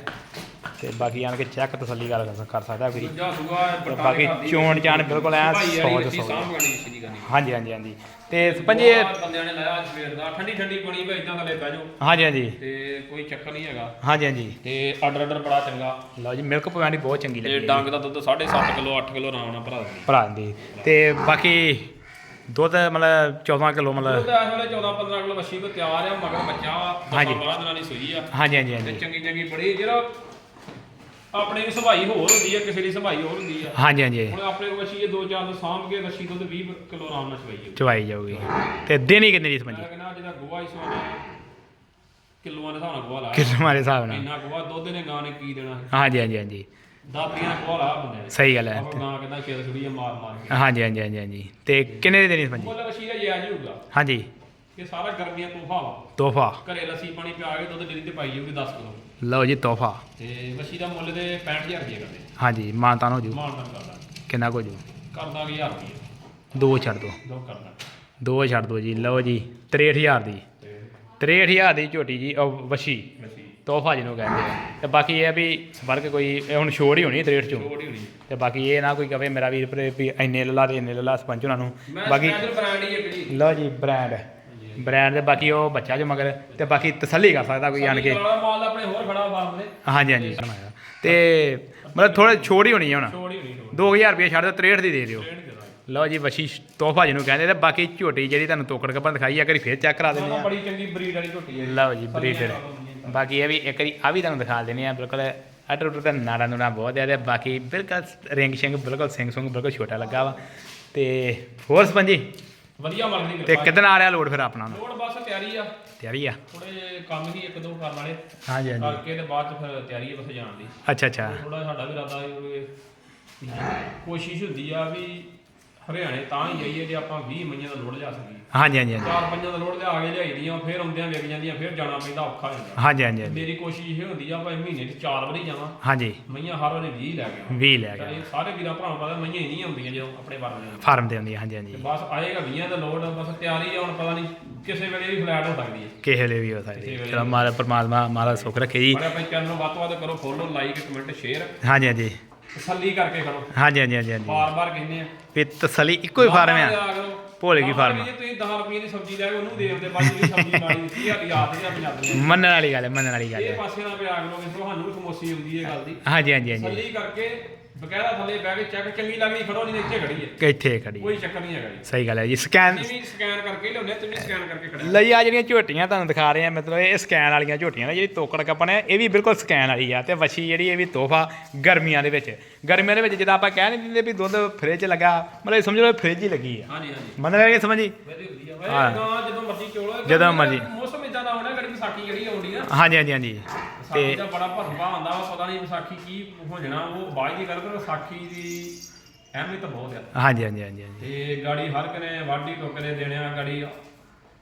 A: ਤੇ ਬਾਕੀ ਆਣ ਕੇ ਚੈੱਕ ਤਸੱਲੀ ਕਰ ਕਰ ਸਕਦਾ ਵੀਰੇ
B: ਦੂਜਾ ਸੁਗਾ
A: ਤੇ ਬਾਕੀ ਚੋਣ ਚਾਣ ਬਿਲਕੁਲ ਐ 100
B: 100
A: ਦੇ 100
B: ਸਾਂਭ ਗਣੀ ਸੀ ਦੀ। ਗਣੀ
A: ਹਾਂਜੀ ਹਾਂਜੀ ਹਾਂਜੀ। ਤੇ ਪੰਜੇ
B: ਬੰਦਿਆਂ ਨੇ ਲਾਇਆ ਅੱਜ ਸਵੇਰ ਦਾ। ਠੰਡੀ ਠੰਡੀ ਬਣੀ ਭਾਈ ਇਦਾਂ ਥੱਲੇ ਬਹਿ ਜਾਓ।
A: ਹਾਂਜੀ ਹਾਂਜੀ।
B: ਤੇ ਕੋਈ ਚੱਕਰ ਨਹੀਂ ਹੈਗਾ।
A: ਹਾਂਜੀ ਹਾਂਜੀ।
B: ਤੇ ਆਰਡਰ ਆਰਡਰ ਬੜਾ ਚੰਗਾ।
A: ਲਓ ਜੀ ਮਿਲਕ ਪਵਾਣੀ ਬਹੁਤ ਚੰਗੀ
B: ਤੇ
A: ਲੱਗੀ।
B: ਡੰਗ ਦਾ ਦੁੱਧ 7.5 ਕਿਲੋ 8 ਕਿਲੋ ਆਰਾਮ ਨਾਲ ਭਰਾ ਦਿੰਦੀ।
A: ਭਰਾ ਦੀ ਤੇ ਬਾਕੀ ਦੁੱਧ ਮਤਲਬ 14 ਕਿਲੋ ਮਤਲਬ
B: ਇਸ ਵੇਲੇ 14 15 ਕਿਲੋ ਕੋ ਤਿਆਰ ਆ ਮਗਰ ਬੱਚਾ ਵਾ।
A: ਹਾਂਜੀ।
B: 12 ਦਿਨਾਂ ਦੀ ਸੂਈ ਆ।
A: ਹਾਂਜੀ ਹਾਂਜੀ
B: ਤੇ
A: ਹਾਂਜੀ
B: ਚੰਗੀ ਚੰਗੀ ਬੜੀ ਜਿਹੜਾ ਆਪਣੇ ਦੀ ਸਭਾਈ ਹੋਰ ਹੁੰਦੀ ਆ ਕਿਸੇ ਦੀ ਸਭਾਈ ਹੋਰ ਹੁੰਦੀ ਆ।
A: ਹਾਂਜੀ ਹਾਂਜੀ।
B: ਹੁਣ ਆਪਣੇ ਕੋਲ ਵੱਛੀ ਇਹ ਦੋ ਚਾਰ ਨੂੰ ਸਾਂਭ ਕੇ ਵੱਛੀ ਦੁੱਧ 20 ਕਿਲੋ ਆਰਾਮ ਨਾਲ ਚਵਾਈ ਜਾਊ
A: ਚਵਾਈ ਜਾਊਗੀ। ਤੇ ਦੇਣੀ ਕਿੰਨੀ ਦੀ
B: ਮੈਂ
A: ਸਮਝੀ
B: ਕਹਿੰਦਾ ਜਿਹਦਾ ਗੋਹਾ ਹੀ ਸੋਨੇ ਕਿਲੋਆਂ ਦੇ ਹਿਸਾਬ ਨਾਲ ਗੋਹਾ ਲਾਇਆ।
A: ਕਿਲੋ ਮਾਰੇ ਹਿਸਾਬ ਨਾਲ।
B: ਇੰਨਾ ਗੋਹਾ ਦੁੱਧ ਨੇ ਗਾਂ ਨੇ ਕੀ ਦੇਣਾ।
A: ਹਾਂਜੀ ਹਾਂਜੀ ਹਾਂਜੀ।
B: ਦਾਤੀਆਂ ਨੇ ਗੋਹਾ ਲਾਇਆ ਬੰਦੇ ਨੇ।
A: ਸਹੀ ਗੱਲ ਹੈ।
B: ਆਪਾਂ ਗਾਂ ਕਹਿੰਦਾ ਛੇਦ ਛੁੜੀ ਮਾਰ ਮਾਰ ਕੇ।
A: ਹਾਂਜੀ ਹਾਂਜੀ ਹਾਂਜੀ ਹਾਂਜੀ। ਤੇ ਕਿੰਨੇ ਦੀ ਦੇਣੀ ਸਮਝੀ
B: ਮੁੱਲ ਵੱਛੀ ਦਾ ਜਾਇਜ਼ ਹੀ ਹੋਊਗਾ।
A: ਹਾਂਜੀ।
B: ਇਹ ਸਾਰਾ ਗਰਮੀਆਂ ਤੋਹਫਾ ਵਾ।
A: ਤੋਹਫਾ।
B: ਘਰੇ ਲੱਸੀ ਪਾਣੀ ਪਿਆ ਕੇ ਦੁੱਧ ਡੇਰੀ ਤੇ ਪਾਈ ਜਾਊਗੀ 10 ਕਿਲੋ।
A: ਲਓ ਜੀ ਤੋਹਫਾ।
B: ਤੇ ਵੱਛੀ ਦਾ ਮੁੱਲ ਤੇ 65000 ਰੁਪਏ ਕਰਦੇ।
A: ਹਾਂਜੀ ਮਾਨਤਾਨ ਹੋ ਜੂ।
B: ਮਾਨ ਤਾਂ ਕਰਦਾ।
A: ਕਿੰਨਾ ਕੁ ਜੂ?
B: ਕਰਦਾ ਕਿ 1000 ਰੁਪਏ
A: ਦੋ ਛੱਡ ਦੋ।
B: ਦੋ ਕਰਦਾ।
A: ਦੋ ਛੱਡ ਦੋ ਜੀ ਲਓ ਜੀ 63000 ਦੀ।
B: ਤੇ
A: 63000 ਦੀ ਝੋਟੀ ਜੀ ਉਹ ਵਸ਼ੀ ਤੋਹਫਾ ਜਿਹਨੂੰ ਕਹਿੰਦੇ ਆ। ਤੇ ਬਾਕੀ ਇਹ ਆ ਵੀ ਫ਼ਰਕ ਕੋਈ ਹੁਣ ਛੋੜ ਹੀ ਹੋਣੀ ਰੇਟ ਚੋਂ।
B: ਛੋਟੀ ਹੋਣੀ
A: ਤੇ ਬਾਕੀ ਇਹ ਨਾ ਕੋਈ ਕਵੇ ਮੇਰਾ ਵੀਰ ਭਰੇ ਵੀ ਇੰਨੇ ਲੱਲਾ ਤੇ ਇੰਨੇ ਲੱਲਾ ਸਰਪੰਚ ਉਹਨਾਂ ਨੂੰ। ਬਾਕੀ ਲਓ ਜੀ ਬ੍ਰਾਂਡ ਬ੍ਰਾਂਡ ਦੇ ਬਾਕੀ ਉਹ ਬੱਚਾ ਜੋ ਮਗਰ ਤੇ ਬਾਕੀ ਤਸੱਲੀ ਕਰ ਸਕਦਾ ਕੋਈ ਆਣ ਕੇ।
B: ਵਾਲਾ ਮਾਲ ਆਪਣੇ ਹੋਰ ਖੜਾ ਫਾਰਮ ਦੇ
A: ਹਾਂਜੀ ਹਾਂਜੀ। ਤੇ ਮਤਲਬ ਥੋੜਾ ਛੋੜ ਹੀ ਹੋਣੀ ਹੈ ਹੁਣ।
B: ਹੋਣੀ ਛੋਟੀ।
A: 2000 ਰੁਪਏ ਛੱਡ ਦਿਓ 63 ਦੀ ਦੇ ਦਿਓ। ਲਓ ਜੀ ਵਸ਼ੀ ਤੋਹਫਾ ਜਿਹਨੂੰ ਕਹਿੰਦੇ ਤੇ ਬਾਕੀ ਝੋਟੀ ਜਿਹੜੀ ਤੁਹਾਨੂੰ ਤੋਕੜ ਕੱਪਣ ਦਿਖਾਈ ਆ ਕਰੀ ਫੇਰ ਚੈੱਕ ਕਰਾ ਦਿੰਦੇ ਆ।
B: ਬੜੀ ਚੰਗੀ ਬਰੀਡ ਵਾਲੀ ਝੋਟੀ ਹੈ
A: ਲਓ ਜੀ ਬਰੀਡਰ ਬਾਕੀ ਇਹ ਵੀ ਇੱਕ ਵਾਰੀ ਆ ਵੀ ਤੁਹਾਨੂੰ ਦਿਖਾ ਦਿੰਦੇ ਆ ਬਿਲਕੁਲ ਅਟਰ ਉਟਰ ਦਾ ਨਾੜਾ ਨੂੜਾ ਬਹੁਤ ਹੈ ਤੇ ਬਾਕੀ ਬਿਲਕੁਲ ਰਿੰਗ ਸ਼ਿੰਗ ਬਿਲਕੁਲ ਸਿੰਘ ਸੁੰਗ ਬਿਲਕੁਲ ਛੋਟਾ ਲੱਗਾ ਵਾ। ਤੇ ਫੋਰਸ ਪੰਜੀ
B: ਵਧੀਆ ਮਲ ਦੀ
A: ਤੇ ਕਿਦਨ ਆ ਰਿਹਾ ਲੋਡ ਫਿਰ ਆਪਣਾ ਨੂੰ?
B: ਲੋੜ ਬਸ ਤਿਆਰੀ ਆ।
A: ਤਿਆਰੀ ਆ?
B: ਥੋੜੇ ਕੰਮ ਹੀ ਇੱਕ ਦੋ ਕਰਨ ਵਾਲੇ।
A: ਹਾਂਜੀ ਹਾਂਜੀ।
B: ਕਰਕੇ ਤੇ ਬਾਅਦ ਚ ਫਿਰ ਤਿਆਰੀ ਆ ਬਸ ਜਾਣ ਦੀ।
A: ਅੱਛਾ ਅੱਛਾ।
B: ਥੋੜਾ ਸਾਡਾ ਵੀ ਇਰਾਦਾ ਹੈ ਵੀ ਕੋਸ਼ਿਸ਼ ਹੁੰਦੀ ਆ ਵੀ ਹਰਿਆਣੇ ਤਾਂ ਹੀ ਜਾਈਏ ਜੇ ਆਪਾਂ 20 ਮਈਆਂ ਦਾ ਲੋਡ ਲਿਆ ਸਕੀਏ।
A: ਹਾਂਜੀ ਹਾਂਜੀ ਹਾਂਜੀ।
B: ਚਾਰ ਪੰਜਾਂ ਦਾ ਲੋਡ ਲਿਆ ਕੇ ਲਿਆਈ ਦੀਆਂ ਫਿਰ ਆਉਂਦਿਆਂ ਵਿਕ ਜਾਂਦੀਆਂ ਫਿਰ ਜਾਣਾ ਪੈਂਦਾ ਔਖਾ ਹੋ ਜਾਂਦਾ।
A: ਹਾਂਜੀ ਹਾਂਜੀ ਹਾਂਜੀ।
B: ਮੇਰੀ ਕੋਸ਼ਿਸ਼ ਇਹ ਹੁੰਦੀ ਆ ਭਾਈ ਮਹੀਨੇ 'ਚ ਚਾਰ ਵਾਰੀ ਜਾਵਾਂ।
A: ਹਾਂਜੀ।
B: ਮਈਆਂ ਹਰ ਵਾਰੀ 20 ਲੈ ਆਵਾਂ
A: 20 ਲੈ ਗਿਆ
B: ਇਹ ਸਾਰੇ ਵੀਰਾਂ ਭਰਾਵਾਂ ਪਤਾ ਮਈਆਂ ਹੀ ਨਹੀਂ ਆਉਂਦੀਆਂ ਜਦੋਂ ਆਪਣੇ ਵਰਗੇ ਨੂੰ।
A: ਫਾਰਮ ਤੇ ਹੁੰਦੀ ਹਾਂਜੀ ਹਾਂਜੀ।
B: ਬਸ ਆਏਗਾ 20 ਦਾ ਲੋਡ ਬਸ ਤਿਆਰੀ ਆ ਹੁਣ ਪਤਾ ਨਹੀਂ ਕਿਸੇ ਵੇਲੇ ਵੀ ਫਲੈਟ ਹੋ ਸਕਦੀ ਹੈ।
A: ਕਿਸੇ ਵੇਲੇ ਵੀ ਹੋ ਸਕਦੀ ਹੈ। ਚਲੋ ਮਾਰਾ ਪਰਮਾਤਮਾ ਮਾਰਾ ਸੁੱਖ ਰੱਖੇ ਜੀ।
B: ਬੜੇ ਆਪਣੇ ਚੈਨਲ ਨੂੰ ਵੱਧ ਤੋਂ ਵੱਧ ਕਰੋ ਫੋਲੋ ਲਾਈਕ ਕਮੈਂਟ ਸ਼ੇਅਰ
A: ਹਾਂਜੀ ਹਾਂਜੀ।
B: ਤਸੱਲੀ ਕਰਕੇ ਕਰੋ।
A: ਹਾਂਜੀ ਹਾਂਜੀ ਹਾਂਜੀ ਹਾਂਜੀ।
B: ਬਾਰ-ਬਾਰ ਕਹਿੰਦੇ ਆ।
A: ਵੀ ਤਸਲੀ ਇੱਕੋ ਹੀ ਫਾਰਮ ਆ। ਭੋਲੇ ਕੀ ਫਾਰਮ ਆ।
B: ਜੇ ਤੁਸੀਂ 10 ਰੁਪਏ ਦੀ ਸਬਜ਼ੀ ਲੈ ਕੇ ਉਹਨੂੰ ਦੇ ਦਿੰਦੇ ਬਾਅਦ ਜਿਹੜੀ ਸਬਜ਼ੀ ਮਾੜੀ ਦਿੱਤੀ ਆ ਯਾਦ ਨਹੀਂ ਆ ਪੰਜਾਬੀਆਂ ਦੀ।
A: ਮੰਨਣ ਵਾਲੀ ਗੱਲ ਹੈ ਮੰਨਣ ਵਾਲੀ ਗੱਲ
B: ਇਹ
A: ਹੈ।
B: ਪਾਸੇ ਨਾਲ ਪਿਆ ਕਰੋ ਕਿ ਵੀ ਖਮੋਸੀ ਆਉਂਦੀ ਹੈ ਗੱਲ ਦੀ।
A: ਹਾਂਜੀ ਹਾਂਜੀ ਹਾਂਜੀ।
B: ਤਸੱਲੀ ਕਰਕੇ ਬਕਾਇਦਾ ਥੱਲੇ ਬਹਿ ਕੇ ਚੈੱਕ ਚੰਗੀ ਲੱਗਦੀ ਖੜੋ ਨਹੀਂ ਇੱਥੇ ਖੜੀ ਹੈ।
A: ਕਿੱਥੇ ਖੜੀ
B: ਕੋਈ ਚੱਕਰ ਨਹੀਂ ਹੈਗਾ ਜੀ।
A: ਸਹੀ ਗੱਲ ਹੈ ਜੀ ਸਕੈਨ
B: ਤੁਸੀਂ ਵੀ ਸਕੈਨ ਕਰਕੇ ਹੀ ਲਿਆਉਂਦੇ ਤੁਸੀਂ ਸਕੈਨ ਕਰਕੇ ਖੜੇ
A: ਲਈ ਆ ਜਿਹੜੀਆਂ ਝੋਟੀਆਂ ਤੁਹਾਨੂੰ ਦਿਖਾ ਰਹੇ ਆ ਮਤਲਬ ਇਹ ਸਕੈਨ ਵਾਲੀਆਂ ਝੋਟੀਆਂ ਨੇ ਜਿਹੜੀ ਤੋਕੜ ਕੱਪਣ ਹੈ ਇਹ ਵੀ ਬਿਲਕੁਲ ਸਕੈਨ ਵਾਲੀ ਆ ਤੇ ਵਛੀ ਜਿਹੜੀ ਇਹ ਵੀ ਤੋਹਫਾ ਗਰਮੀਆਂ ਦੇ ਵਿੱਚ। ਗਰਮੀਆਂ ਦੇ ਵਿੱਚ ਜਿੱਦਾਂ ਆਪਾਂ ਕਹਿ ਨਹੀਂ ਦਿੰਦੇ ਵੀ ਦੁੱਧ ਫ੍ਰਿਜ ਲੱਗਾ ਮਤਲਬ ਸਮਝ ਲਓ ਫ੍ਰਿਜ ਹੀ ਲੱਗੀ ਆ।
B: ਹਾਂਜੀ ਹਾਂਜੀ।
A: ਮਤਲਬ ਇਹ ਸਮਝੀ
B: ਵਧੀਆ ਵਧੀਆ।
A: ਹਾਂ।
B: ਓਏ ਗਾਂ ਜਦੋਂ ਮਰਜ਼ੀ ਚੋਲੋ
A: ਜਦੋਂ ਮਰਜ਼ੀ।
B: ਮੌਸਮ ਇਦਾਂ ਦਾ ਹੋਣਾ ਗੜੀ ਵਿਸਾਖੀ ਜਿਹੜੀ ਆਉਂਦੀ ਨਾ
A: ਹਾਂਜੀ ਹਾਂਜੀ ਹਾਂਜੀ। ਤੇ
B: ਦਾ ਬੜਾ ਭਰਵਾ ਆਉਂਦਾ ਵਾ ਪਤਾ ਨਹੀਂ ਵਿਸਾਖੀ ਕੀ ਹੋ ਜਾਣਾ ਉਹ ਬਾਅਦ ਦੀ ਗੱਲ ਪਰ ਵਿਸਾਖੀ ਦੀ ਅਹਿਮੀਅਤ ਬਹੁਤ ਆ।
A: ਹਾਂਜੀ ਹਾਂਜੀ ਹਾਂਜੀ ਹਾਂਜੀ।
B: ਤੇ ਗਾੜੀ ਹਰ ਕਨੇ ਵਾਢੀ ਟੋਕਰੇ ਦੇਣੇ ਆ ਗਾੜੀ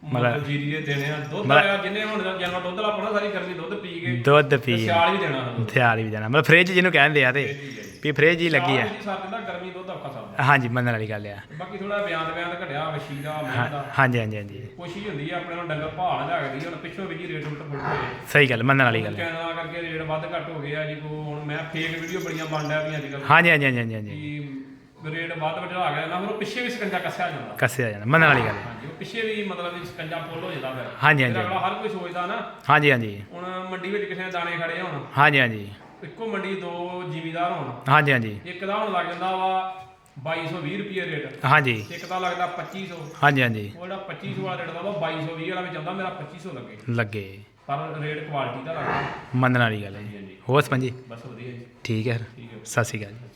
A: ਮਤਲਬ-
B: ਜੀਰੀ ਦੇ ਦੇਣੇ ਆ ਦੁੱਧ ਆ ਜਿੰਨੇ ਹੁਣ ਜਨਮ ਦੁੱਧ ਲਾ ਪਾਉਣਾ ਸਾਰੀ ਗਰਮੀ ਦੁੱਧ ਪੀ ਕੇ
A: ਦੁੱਧ ਪੀ
B: ਸਿਆਲ ਵੀ ਦੇਣਾ
A: ਹਥਿਆਰ ਵੀ ਜਾਣਾ ਮਤਲਬ ਫ੍ਰਿਜ ਜਿਹਨੂੰ ਕਹਿੰਦੇ ਆ ਤੇ। ਵੀ ਫਰੇਜ ਜੀ ਲੱਗੀ ਆ।
B: ਜੀ ਸਰ ਦਿੰਦਾ ਗਰਮੀ ਦੁੱਧ ਔਖਾ ਸਰਦਾ
A: ਹਾਂਜੀ ਮੰਨਣ ਵਾਲੀ ਗੱਲ ਆ।
B: ਬਾਕੀ ਥੋੜਾ ਬਿਆਨ ਬਿਆਨ ਘਟਿਆ ਵਸ਼ੀ ਦਾ
A: ਹਾਂ-
B: ਮੈਂ ਦਾ।
A: ਹਾਂਜੀ ਹਾਂਜੀ ਹਾਂਜੀ।
B: ਕੋਸ਼ਿਸ਼ ਹੁੰਦੀ ਆ ਆਪਣੇ ਨੂੰ ਡੰਗਰ ਭਾਲ ਲੱਗਦੀ ਹੁਣ ਪਿੱਛੋਂ ਵੀ ਜੀ ਰੇਟ ਉਲਟ ਫੁਲਟ ਹੋਏ।
A: ਸਹੀ ਗੱਲ ਮੰਨਣ ਵਾਲੀ ਗੱਲ
B: ਚੈਨਲਾਂ ਕਰਕੇ ਰੇਟ ਵੱਧ ਘੱਟ ਹੋ ਗਏ ਆ ਜੀ ਕੋ ਹੁਣ ਮੈਂ ਫੇਕ ਵੀਡੀਓ ਬੜੀਆਂ ਬਣ ਡਿਆ ਪਈਆਂ ਅੱਜ ਕੱਲ੍ਹ।
A: ਹਾਂਜੀ ਹਾਂਜੀ ਹਾਂਜੀ ਹਾਂਜੀ
B: ਰੇਟ ਵੱਧ ਵਧਾ ਗਿਆ ਨਾ ਫਿਰ ਉਹ ਪਿੱਛੇ ਵੀ ਸਕੰਜਾ ਕੱਸਿਆ ਜਾਂਦਾ।
A: ਕੱਸਿਆ ਜਾਂਦਾ ਮੰਨਣ ਵਾਲੀ ਗੱਲ।
B: ਹਾਂਜੀ ਉਹ ਪਿੱਛੇ ਵੀ ਮਤਲਬ ਵੀ ਸਕੰਜਾ ਫੁੱਲ ਹੋ ਜਾਂਦਾ ਫਿਰ।
A: ਹਾਂਜੀ, ਹਾਂਜੀ।
B: ਹਰ ਕੋਈ ਸੋਚਦਾ ਨਾ।
A: ਹਾਂਜੀ ਹਾਂਜੀ।
B: ਹੁਣ ਮੰਡੀ ਵਿੱਚ ਕਿਸੇ ਦਾਣੇ ਖੜੇ ਹੋਣ।
A: ਹਾਂਜੀ ਹਾਂਜੀ।
B: ਇੱਕੋ ਮੰਡੀ ਦੋ ਜ਼ਿਮੀਦਾਰ ਹੋਣ।
A: ਹਾਂਜੀ ਹਾਂਜੀ।
B: ਇੱਕ ਦਾ ਹੁਣ ਲੱਗ ਜਾਂਦਾ ਵਾ 2220 ਰੁਪਏ ਰੇਟ।
A: ਹਾਂਜੀ।
B: ਇੱਕ ਦਾ ਲੱਗਦਾ 2500
A: ਹਾਂਜੀ ਹਾਂਜੀ।
B: ਉਹ ਜਿਹੜਾ 2500 ਵਾਲਾ ਰੇਟ ਦਾ ਵਾ 2220 ਵਾਲਾ ਵਿੱਚ ਆਉਂਦਾ ਮੇਰਾ 2500 ਲੱਗੇ।
A: ਲੱਗੇ।
B: ਪਰ ਰੇਟ ਕੁਆਲਿਟੀ ਦਾ ਲੱਗਦਾ।
A: ਮੰਨਣ ਵਾਲੀ ਗੱਲ ਹੈ। ਜੀ ਹੋਰ ਸਮਝੀ
B: ਬਸ ਵਧੀਆ ਜੀ।
A: ਠੀਕ ਹੈ
B: ਠੀਕ ਹੈ।
A: ਸਤਿ ਸ਼੍ਰੀ ਅਕਾਲ ਜੀ।